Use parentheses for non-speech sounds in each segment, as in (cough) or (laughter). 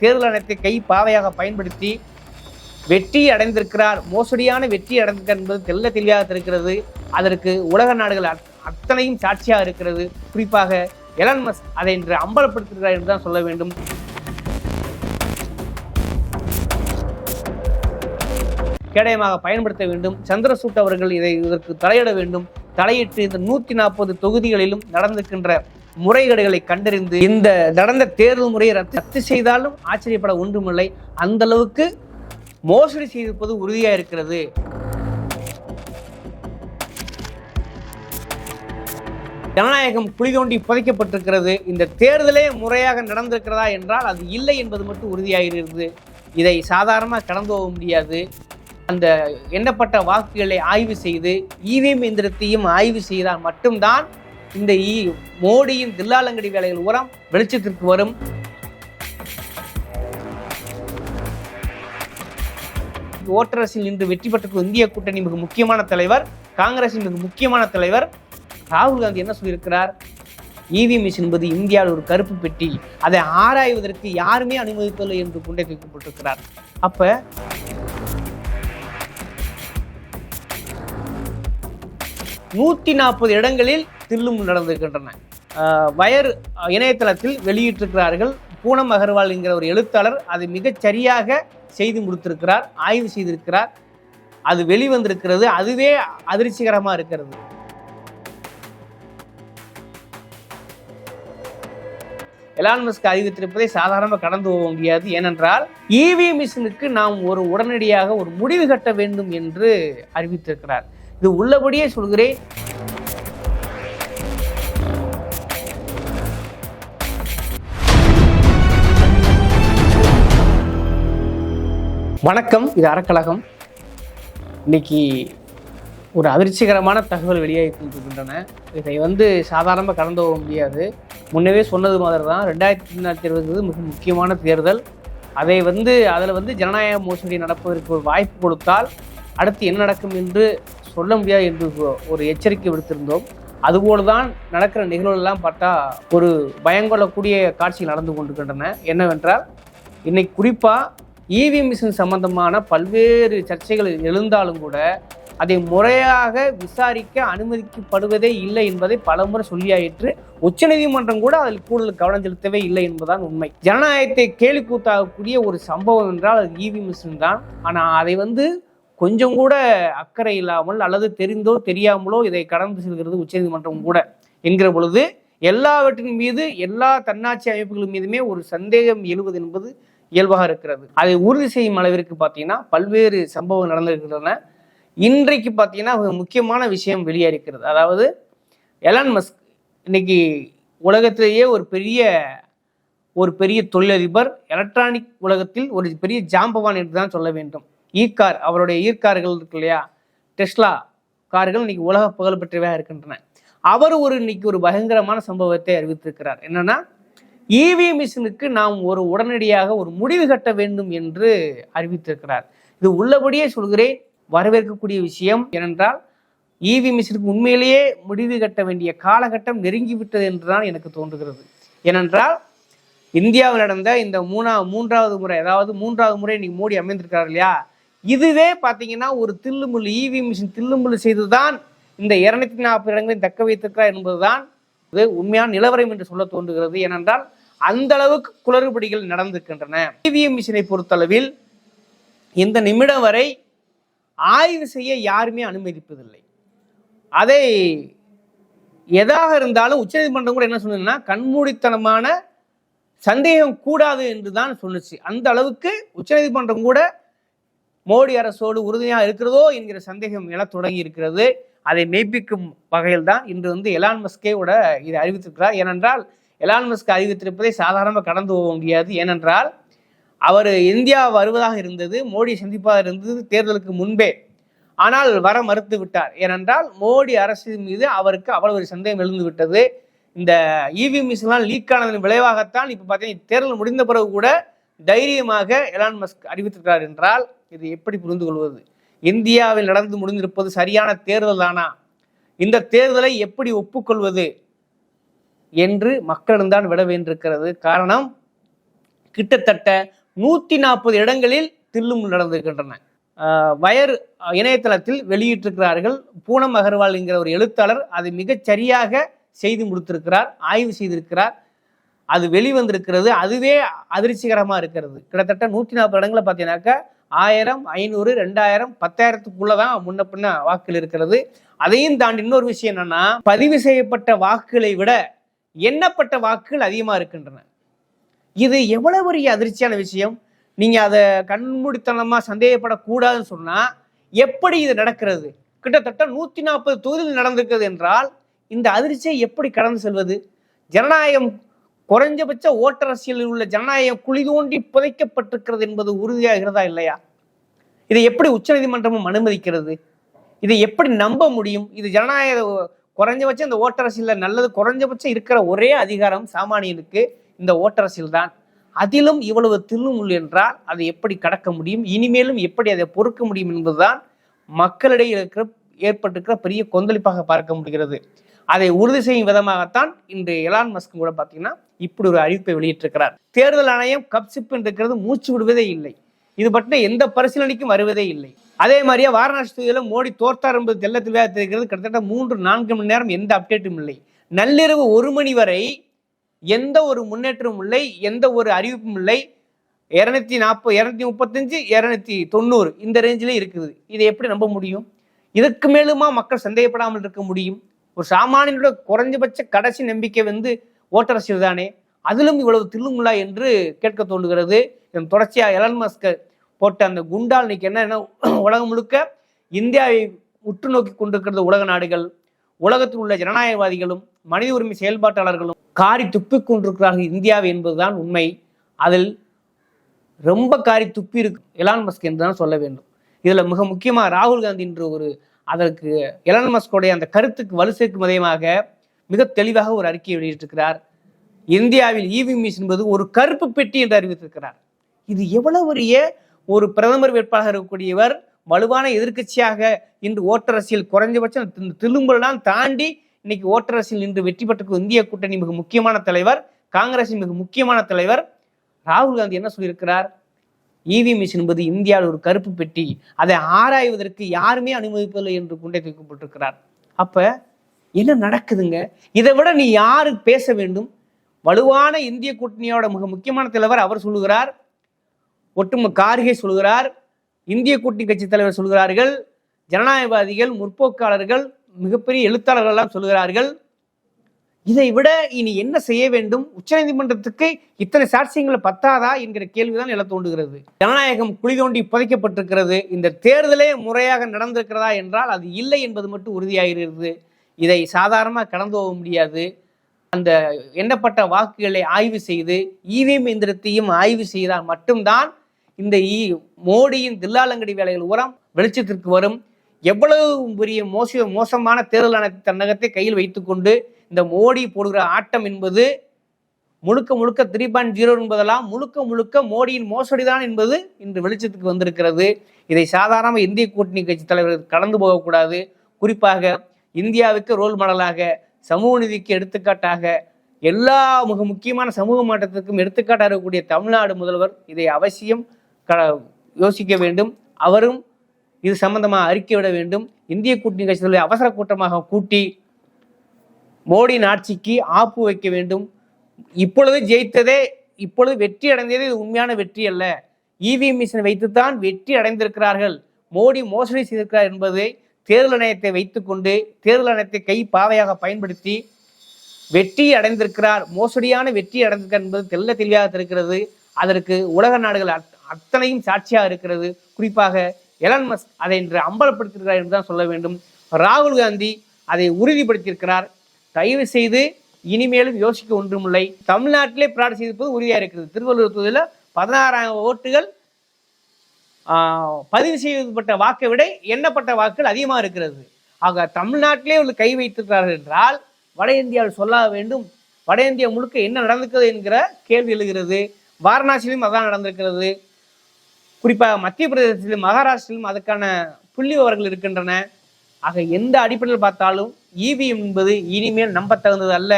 தேர்தல் ஆணையத்தை கை பாவையாக பயன்படுத்தி வெற்றி அடைந்திருக்கிறார். மோசடியான வெற்றி அடைந்திருக்கிறார் என்பது தெல்ல தெளிவாக இருக்கிறது. அதற்கு உலக நாடுகள் அத்- அத்தனையும் சாட்சியாக இருக்கிறது. குறிப்பாக எலன் மஸ் அதை இன்று அம்பலப்படுத்துகிறார் என்று தான் சொல்ல வேண்டும். கேடயமாக பயன்படுத்த வேண்டும். சந்திரசூட் அவர்கள் இதை இதற்கு தலையிட வேண்டும். தலையிட்டு இந்த நூற்றி நாற்பது தொகுதிகளிலும் நடந்திருக்கின்ற முறைகேடுகளை கண்டறிந்து இந்த நடந்த தேர்தல் முறையை ரத்து ரத்து செய்தாலும் ஆச்சரியப்பட ஒன்றுமில்லை. அந்த அளவுக்கு மோசடி செய்திருப்பது உறுதியாக இருக்கிறது. ஜனநாயகம் குளிதோண்டி புதைக்கப்பட்டிருக்கிறது. இந்த தேர்தலே முறையாக நடந்திருக்கிறதா என்றால் அது இல்லை என்பது மட்டும் உறுதியாகிறது இதை சாதாரணமாக கடந்து போக முடியாது. அந்த எண்ணப்பட்ட வாக்குகளை ஆய்வு செய்து இவிஎம் எந்திரத்தையும் ஆய்வு செய்தால் மட்டும்தான் இந்த இ மோடியின் தில்லாலங்கடி வேலைகள் உரம் வெளிச்சத்திற்கு வரும். ஓட்டரசில் நின்று வெற்றி பெற்ற இந்திய கூட்டணி மிக முக்கியமான தலைவர் காங்கிரசின் மிக முக்கியமான தலைவர். ராகுல் காந்தி என்ன சொல்லியிருக்கிறார்? இவிஎம் என்பது இந்தியாவில் ஒரு கருப்பு பெட்டி. அதை ஆராய்வதற்கு யாருமே அனுமதிப்பதில்லை என்று குண்டை தூக்கப்பட்டிருக்கிறார் அப்போ நூற்றி நாற்பது இடங்களில் தில்லும் நடந்திருக்கின்றன. வயர் இணையதளத்தில் வெளியிட்டிருக்கிறார்கள். பூனம் அகர்வால் என்கிற ஒரு எழுத்தாளர் அதை மிகச் சரியாக செய்து முடித்திருக்கிறார் ஆய்வு செய்திருக்கிறார். அது வெளிவந்திருக்கிறது. அதுவே அதிர்ச்சிகரமாக இருக்கிறது. எலான் மஸ்க் அறிவித்திருப்பதை சாதாரணமாக கடந்து போக முடியாது. ஏனென்றால் இவி மிஷினுக்கு நாம் ஒரு உடனடியாக ஒரு முடிவு கட்ட வேண்டும் என்று அறிவித்திருக்கிறார். இது உள்ளபடியே சொல்கிறேன். வணக்கம் இது அறக்கழகம். இன்னைக்கு ஒரு அதிர்ச்சிகரமான தகவல் வெளியாகி கொண்டிருக்கின்றன இதை வந்து சாதாரணமாக கடந்து போக முடியாது. முன்னவே சொன்னது மாதிரி தான் ரெண்டாயிரத்தி இருபத்தி இருபது மிக முக்கியமான தேர்தல். அதை வந்து அதில் வந்து ஜனநாயக மோசடி நடப்பதற்கு ஒரு வாய்ப்பு கொடுத்தால் அடுத்து என்ன நடக்கும் என்று சொல்ல முடியாது என்று ஒரு எச்சரிக்கை விடுத்திருந்தோம். அதுபோல தான் நடக்கிற நிகழ்வுகள்லாம் பார்த்தா ஒரு பயங்கொள்ளக்கூடிய காட்சிகள் நடந்து கொண்டிருக்கின்றன. என்னவென்றால் இன்னைக்கு குறிப்பாக இவி மிஷின் சம்பந்தமான பல்வேறு சர்ச்சைகள் எழுந்தாலும் கூட அதை முறையாக விசாரிக்க அனுமதிக்கப்படுவதே இல்லை என்பதை பலமுறை சொல்லியாயிற்று. உச்சநீதிமன்றம் கூட அதில் கூடுதல் கவனம் செலுத்தவே இல்லை என்பதுதான் உண்மை. ஜனநாயகத்தை கேலி கூத்தாகக்கூடிய ஒரு சம்பவம் என்றால் அது இவி மிஷின் தான். ஆனால் அதை வந்து கொஞ்சம் கூட அக்கறை இல்லாமல் அல்லது தெரிந்தோ தெரியாமலோ இதை கடந்து செல்கிறது உச்சநீதிமன்றம் கூட. என்கிற பொழுது எல்லாவற்றின் மீது எல்லா தன்னாட்சி அமைப்புகள் மீதுமே ஒரு சந்தேகம் எழுவது என்பது இயல்பாக இருக்கிறது. அதை உறுதி செய்யும் அளவிற்கு பார்த்தீங்கன்னா பல்வேறு சம்பவங்கள் நடந்திருக்கின்றன. இன்றைக்கு பார்த்தீங்கன்னா முக்கியமான விஷயம் வெளியாகிறது அதாவது எலான் மஸ்க் இன்னைக்கு உலகத்திலேயே ஒரு பெரிய ஒரு பெரிய தொழிலதிபர் எலக்ட்ரானிக் உலகத்தில் ஒரு பெரிய ஜாம்பவான் என்று தான் சொல்ல வேண்டும். ஈக்கார் அவருடைய ஈர்கார்கள் இருக்கு இல்லையா? டெஸ்லா கார்கள் இன்னைக்கு உலக புகழ் பெற்றவையாக இருக்கின்றன. அவர் ஒரு இன்னைக்கு ஒரு பயங்கரமான சம்பவத்தை அறிவித்திருக்கிறார். என்னன்னா இவி மிஷினுக்கு நாம் ஒரு உடனடியாக ஒரு முடிவு கட்ட வேண்டும் என்று அறிவித்திருக்கிறார். இது உள்ளபடியே சொல்கிறேன் வரவேற்கக்கூடிய விஷயம் ஏனென்றால் இவி மிஷினுக்கு உண்மையிலேயே முடிவு கட்ட வேண்டிய காலகட்டம் நெருங்கிவிட்டது என்றுதான் எனக்கு தோன்றுகிறது. ஏனென்றால் இந்தியாவில் நடந்த இந்த மூணா மூன்றாவது முறை அதாவது மூன்றாவது முறை இன்னைக்கு மோடி அமைந்திருக்கிறார் இல்லையா? இதுவே பார்த்தீங்கன்னா ஒரு தில்லுமுள்ளு இவி மிஷின் தில்லுமுள்ளு செய்துதான் இந்த இருநூத்தி நாற்பது இடங்களையும் தக்க வைத்திருக்கிறார் என்பதுதான் இது உண்மையான நிலவரம் என்று சொல்ல தோன்றுகிறது. ஏனென்றால் அந்த அளவுக்கு குளறுபடிகள் நடந்திருக்கின்றன. இவிஎம் மிஷினை பொறுத்தளவில் இந்த நிமிடம் வரை ஆய்வு செய்ய யாருமே அனுமதிப்பதில்லை. அதை எதாக இருந்தாலும் உச்சநீதிமன்றம் கூட என்ன சொன்னதுன்னா கண்மூடித்தனமான சந்தேகம் கூடாது என்று தான் சொன்னுச்சு அந்த அளவுக்கு உச்சநீதிமன்றம் கூட மோடி அரசோடு உறுதியாக இருக்கிறதோ என்கிற சந்தேகம் எழத் தொடங்கி இருக்கிறது. அதை மெய்ப்பிக்கும் வகையில் தான் இன்று வந்து எலான் மஸ்கே கூட இதை அறிவித்திருக்கிறார். ஏனென்றால் எலான் மஸ்க் அறிவித்திருப்பதை சாதாரணமாக கடந்து போக முடியாது. ஏனென்றால் அவர் இந்தியா வருவதாக இருந்தது மோடி சந்திப்பதாக இருந்தது தேர்தலுக்கு முன்பே. ஆனால் வர மறுத்து விட்டார். ஏனென்றால் மோடி அரசு மீது அவருக்கு அவ்வளவு ஒரு சந்தேகம் எழுந்து விட்டது. இந்த இவி மிஷின்லாம் லீக் ஆனதன் விளைவாகத்தான் இப்போ பார்த்தீங்கன்னா தேர்தல் முடிந்த பிறகு கூட தைரியமாக எலான் மஸ்க் அறிவித்திருக்கிறார் என்றால் இது எப்படி புரிந்து கொள்வது இந்தியாவில் நடந்து முடிந்திருப்பது சரியான தேர்தல் தானா? இந்த தேர்தலை எப்படி ஒப்புக்கொள்வது? என்று மக்களிடம்தான் விட வேண்டியிருக்கிறது. காரணம் கிட்டத்தட்ட நூற்றி நாற்பது இடங்களில் தில்லும் நடந்திருக்கின்றன. வயர் இணையதளத்தில் வெளியிட்டிருக்கிறார்கள் பூனம் அகர்வால் என்கிற ஒரு எழுத்தாளர் அதை மிகச் சரியாக செய்து முடித்திருக்கிறார் ஆய்வு செய்திருக்கிறார். அது வெளிவந்திருக்கிறது அதுவே அதிர்ச்சிகரமாக இருக்கிறது. கிட்டத்தட்ட நூற்றி நாற்பது இடங்களை பார்த்தீங்கன்னாக்கா ஆயிரம் ஐநூறு ரெண்டாயிரம் பத்தாயிரத்துக்குள்ள தான் முன்ன பின்ன வாக்குகள் இருக்கிறது. அதையும் தாண்டி இன்னொரு விஷயம் என்னன்னா பதிவு செய்யப்பட்ட வாக்குகளை விட எண்ணப்பட்ட வாக்குகள் அதிகமாக இருக்கின்றன. இது எவ்வளவு பெரிய அதிர்ச்சியான விஷயம்? நீங்க அதை கண்மூடித்தனமா சந்தேகப்படக்கூடாதுன்னு சொன்னா எப்படி இது நடக்கிறது? கிட்டத்தட்ட நூத்தி நாற்பது தொகுதியில் நடந்திருக்கிறது என்றால் இந்த அதிர்ச்சியை எப்படி கடந்து செல்வது? ஜனநாயகம் குறைஞ்சபட்ச ஓட்டரசியலில் உள்ள ஜனநாயகம் குழி தோண்டி புதைக்கப்பட்டிருக்கிறது என்பது உறுதியாகிறதா இல்லையா? இதை எப்படி உச்சநீதிமன்றமும் அனுமதிக்கிறது? இதை எப்படி நம்ப முடியும்? இது ஜனநாயக குறைஞ்சபட்சம் இந்த ஓட்டரசியலில் நல்லது குறைஞ்சபட்சம் இருக்கிற ஒரே அதிகாரம் சாமானியனுக்கு இந்த ஓட்டரசியல் தான். அதிலும் இவ்வளவு தில்லுமுள் என்றால் அதை எப்படி கடக்க முடியும்? இனிமேலும் எப்படி அதை பொறுக்க முடியும் என்பதுதான் மக்களிடையே இருக்கிற ஏற்பட்டிருக்கிற பெரிய கொந்தளிப்பாக பார்க்க முடிகிறது. அதை உறுதி செய்யும் விதமாகத்தான் இன்று எலான் மஸ்க் கூட பார்த்தீங்கன்னா இப்படி ஒரு அறிவிப்பை வெளியிட்டிருக்கிறார். தேர்தல் ஆணையம் கப்சிப் இருக்கிறது மூச்சு விடுவதே இல்லை. இது பற்றின எந்த பரிசீலனைக்கும் வருவதே இல்லை. அதே மாதிரியே வாரணாசி தொகுதியில் மோடி தோற்றார் என்பது தெல்ல தெளிவாக தெரிகிறது. கிட்டத்தட்ட மூன்று நான்கு மணி நேரம் எந்த அப்டேட்டும் இல்லை. நள்ளிரவு ஒரு மணி வரை எந்த ஒரு முன்னேற்றமும் இல்லை எந்த ஒரு அறிவிப்பும் இல்லை. இரநூத்தி நாற்பது இரநூத்தி முப்பத்தஞ்சு இரநூத்தி தொண்ணூறு இந்த ரேஞ்சிலே இருக்குது. இதை எப்படி நம்ப முடியும்? இதற்கு மேலுமா மக்கள் சந்தேகப்படாமல் இருக்க முடியும்? ஒரு சாமானியனோட குறைஞ்சபட்ச கடைசி நம்பிக்கை வந்து ஓட்டரசியல் தானே அதிலும் இவ்வளவு தில்லுமுல்லா என்று கேட்க தோன்றுகிறது. இதன் தொடர்ச்சியாக எலன் மஸ்க போட்ட அந்த குண்டால் இன்னைக்கு என்ன (clears throat) உலகம் முழுக்க இந்தியாவை உற்று நோக்கி கொண்டிருக்கிறது உலக நாடுகள் உலகத்தில் உள்ள ஜனநாயகவாதிகளும் மனித உரிமை செயல்பாட்டாளர்களும் காரி துப்பிக் கொண்டிருக்கிறார்கள் இந்தியாவை என்பதுதான் உண்மை. அதில் ரொம்ப காரி துப்பி இருக்கு எலான் மஸ்க் என்று தான் சொல்ல வேண்டும். இதில் மிக முக்கியமாக ராகுல் காந்தி என்ற ஒரு அதற்கு எலான் மஸ்கோடைய அந்த கருத்துக்கு வலு சேர்க்கும் விதயமாக மிக தெளிவாக ஒரு அறிக்கையை வெளியிட்டிருக்கிறார். இந்தியாவில் இவி மிஷின் என்பது ஒரு கருப்பு பெட்டி என்று அறிவித்திருக்கிறார். இது எவ்வளவு பெரிய ஒரு பிரதமர் வேட்பாளர் இருக்கக்கூடியவர் வலுவான எதிர்க்கட்சியாக இன்று ஓட்டரசியல் குறைஞ்சபட்சம் இந்த தில்லும்பலாம் தாண்டி இன்னைக்கு ஓட்டரசியல் இன்று வெற்றி பெற்ற இந்திய கூட்டணி மிக முக்கியமான தலைவர் காங்கிரசின் மிக முக்கியமான தலைவர் ராகுல் காந்தி என்ன சொல்லியிருக்கிறார்? இவி மிஷின் என்பது இந்தியாவில் ஒரு கருப்பு பெட்டி. அதை ஆராய்வதற்கு யாருமே அனுமதிப்பதில்லை என்று குண்டை தூக்கப்பட்டிருக்கிறார் அப்போ என்ன நடக்குதுங்க? இதை விட நீ யாரு பேச வேண்டும்? வலுவான இந்திய கூட்டணியோட மிக முக்கியமான தலைவர் அவர் சொல்லுகிறார். ஒட்டுமொத்த கார்கே சொல்கிறார் இந்திய கூட்டணி கட்சி தலைவர் சொல்கிறார்கள் ஜனநாயகவாதிகள் முற்போக்காளர்கள் மிகப்பெரிய எழுத்தாளர்கள் எல்லாம் சொல்கிறார்கள் இதை விட இனி என்ன செய்ய வேண்டும்? உச்சநீதிமன்றத்துக்கு இத்தனை சாட்சியங்களை பத்தாதா என்கிற கேள்விதான் எழ தோன்றுகிறது ஜனநாயகம் குழி தோண்டி புதைக்கப்பட்டிருக்கிறது. இந்த தேர்தலே முறையாக நடந்திருக்கிறதா என்றால் அது இல்லை என்பது மட்டும் உறுதியாகிறது இதை சாதாரணமாக கடந்து போக முடியாது. அந்த எண்ணப்பட்ட வாக்குகளை ஆய்வு செய்து இவிஎம் எந்திரத்தையும் ஆய்வு செய்தால் மட்டும்தான் இந்த இ மோடியின் தில்லாலங்கடி வேலைகள் உரம் வெளிச்சத்திற்கு வரும். எவ்வளவு பெரிய மோச மோசமான தேர்தல் ஆணைய தன்னகத்தை கையில் வைத்துக்கொண்டு இந்த மோடி போடுகிற ஆட்டம் என்பது முழுக்க முழுக்க த்ரீ பாயிண்ட் ஜீரோ என்பதெல்லாம் முழுக்க முழுக்க மோடியின் மோசடிதான் என்பது இன்று வெளிச்சத்துக்கு வந்திருக்கிறது. இதை சாதாரண இந்திய கூட்டணி கட்சி தலைவர்கள் கடந்து போகக்கூடாது. குறிப்பாக இந்தியாவுக்கு ரோல் மாடலாக சமூக நீதிக்கு எடுத்துக்காட்டாக எல்லா மிக முக்கியமான சமூக மாற்றத்திற்கும் எடுத்துக்காட்டாக இருக்கக்கூடிய தமிழ்நாடு முதல்வர் இதை அவசியம் க யோசிக்க வேண்டும். அவரும் இது சம்பந்தமாக அறிக்கை விட வேண்டும். இந்திய கூட்டணி கட்சிகளை அவசர கூட்டமாக கூட்டி மோடியின் ஆட்சிக்கு ஆப்பு வைக்க வேண்டும். இப்பொழுது ஜெயித்ததே இப்பொழுது வெற்றி அடைந்ததே இது உண்மையான வெற்றி அல்ல. இவி மிஷினை வைத்துத்தான் வெற்றி அடைந்திருக்கிறார்கள். மோடி மோசடி செய்திருக்கிறார் என்பதை தேர்தல் ஆணையத்தை வைத்துக்கொண்டு தேர்தல் ஆணையத்தை கை பாவையாக பயன்படுத்தி வெற்றி அடைந்திருக்கிறார் மோசடியான வெற்றி அடைந்திருக்கிறார் என்பது தெல்ல தெளிவாக இருக்கிறது அதற்கு உலக நாடுகள் அத்- அத்தனையும் சாட்சியாக இருக்கிறது. குறிப்பாக எலன் மஸ்க் அதை இன்று அம்பலப்படுத்தியிருக்கிறார் என்று தான் சொல்ல வேண்டும். ராகுல் காந்தி அதை உறுதிப்படுத்தியிருக்கிறார். தயவு செய்து இனிமேலும் யோசிக்க ஒன்றுமில்லை. தமிழ்நாட்டிலே பிராடு செய்திருப்பது உறுதியாக இருக்கிறது. திருவள்ளூர் தொகுதியில் பதினாறாயிரம் ஓட்டுகள் பதிவு செய்யப்பட்ட வாக்கை விட எண்ணப்பட்ட வாக்குகள் அதிகமாக இருக்கிறது. ஆக தமிழ்நாட்டிலே உள்ள கை வைத்திருக்கிறார்கள் என்றால் வட இந்தியாவில் சொல்ல வேண்டும். வட இந்தியா முழுக்க என்ன நடந்திருக்கிறது என்கிற கேள்வி எழுகிறது. வாரணாசியிலும் அதான் நடந்திருக்கிறது. குறிப்பாக மத்திய பிரதேசத்திலும் மகாராஷ்டிரிலும் அதுக்கான புள்ளி விவரங்கள் இருக்கின்றன. ஆக எந்த அடிப்படையில் பார்த்தாலும் இவிஎம் என்பது இனிமேல் நம்பத்தகுந்தது அல்ல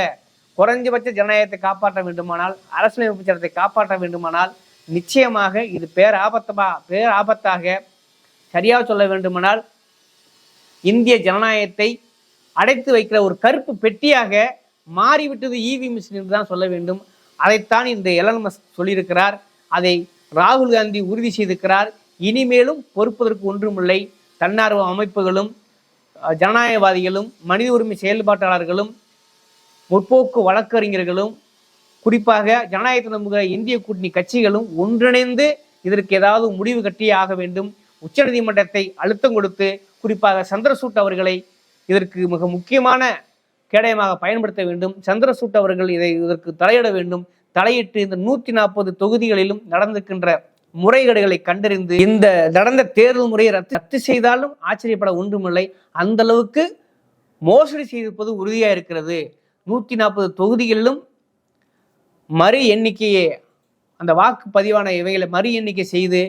குறைஞ்சபட்ச ஜனநாயகத்தை காப்பாற்ற வேண்டுமானால் அரசியலமைப்பு சட்டத்தை காப்பாற்ற வேண்டுமானால் நிச்சயமாக இது பேர் பேராபத்தாக பேர் ஆபத்தாக சரியாக சொல்ல வேண்டுமானால் இந்திய ஜனநாயகத்தை அடைத்து வைக்கிற ஒரு கருப்பு பெட்டியாக மாறிவிட்டது இவி மிஷின் என்று தான் சொல்ல வேண்டும். அதைத்தான் இந்த எலன் மஸ்க் சொல்லியிருக்கிறார். அதை ராகுல் காந்தி உறுதி செய்திருக்கிறார். இனிமேலும் பொறுப்பதற்கு ஒன்றுமில்லை. தன்னார்வ அமைப்புகளும் ஜனநாயகவாதிகளும் மனித உரிமை செயல்பாட்டாளர்களும் முற்போக்கு வழக்கறிஞர்களும் குறிப்பாக ஜனநாயகத்தை நம்புகிற இந்திய கூட்டணி கட்சிகளும் ஒன்றிணைந்து இதற்கு ஏதாவது முடிவு கட்டியே ஆக வேண்டும். உச்சநீதிமன்றத்தை அழுத்தம் கொடுத்து குறிப்பாக சந்திரசூட் அவர்களை இதற்கு மிக முக்கியமான கேடயமாக பயன்படுத்த வேண்டும். சந்திரசூட் அவர்கள் இதை இதற்கு தலையிட வேண்டும். தலையிட்டு இந்த நூற்றி நாற்பது தொகுதிகளிலும் நடந்திருக்கின்ற முறைகேடுகளை கண்டறிந்து இந்த நடந்த தேர்தல் முறையை ரத்து ரத்து செய்தாலும் ஆச்சரியப்பட ஒன்றுமில்லை. அந்த அளவுக்கு மோசடி செய்திருப்பது உறுதியாக இருக்கிறது. நூற்றி நாற்பது தொகுதிகளிலும் மறு எண்ணிக்கையை அந்த வாக்கு பதிவான இவைகளை மறு எண்ணிக்கை செய்து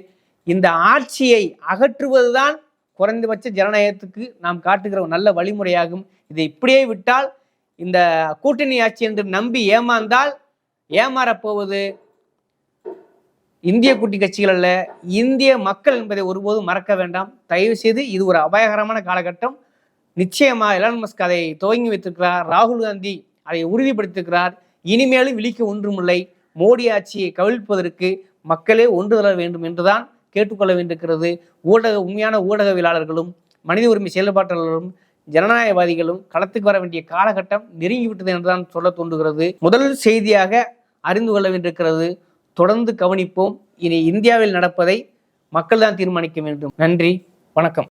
இந்த ஆட்சியை அகற்றுவதுதான் குறைந்தபட்ச ஜனநாயகத்துக்கு நாம் காட்டுகிற ஒரு நல்ல வழிமுறையாகும். இதை இப்படியே விட்டால் இந்த கூட்டணி ஆட்சி என்று நம்பி ஏமாந்தால் ஏமாறப்போவது இந்திய கூட்டணி கட்சிகள் அல்ல இந்திய மக்கள் என்பதை ஒருபோதும் மறக்க வேண்டாம். தயவு செய்து இது ஒரு அபாயகரமான காலகட்டம். நிச்சயமா எலான் மஸ்க் அதை துவங்கி வைத்திருக்கிறார் ராகுல் காந்தி அதை உறுதிப்படுத்திருக்கிறார் இனிமேலும் விழிக்க ஒன்றுமில்லை. மோடி ஆட்சியை கவிழ்ப்பதற்கு மக்களே ஒன்று தர வேண்டும் என்றுதான் கேட்டுக்கொள்ள வேண்டியிருக்கிறது. ஊடக உண்மையான ஊடகவியலாளர்களும் மனித உரிமை செயல்பாட்டாளர்களும் ஜனநாயகவாதிகளும் களத்துக்கு வர வேண்டிய காலகட்டம் நெருங்கிவிட்டது என்றுதான் சொல்ல தோன்றுகிறது. முதல் செய்தியாக அறிந்து கொள்ள வேண்டியிருக்கிறது தொடர்ந்து கவனிப்போம். இனி இந்தியாவில் நடப்பதை மக்கள் தான் தீர்மானிக்க வேண்டும். நன்றி வணக்கம்.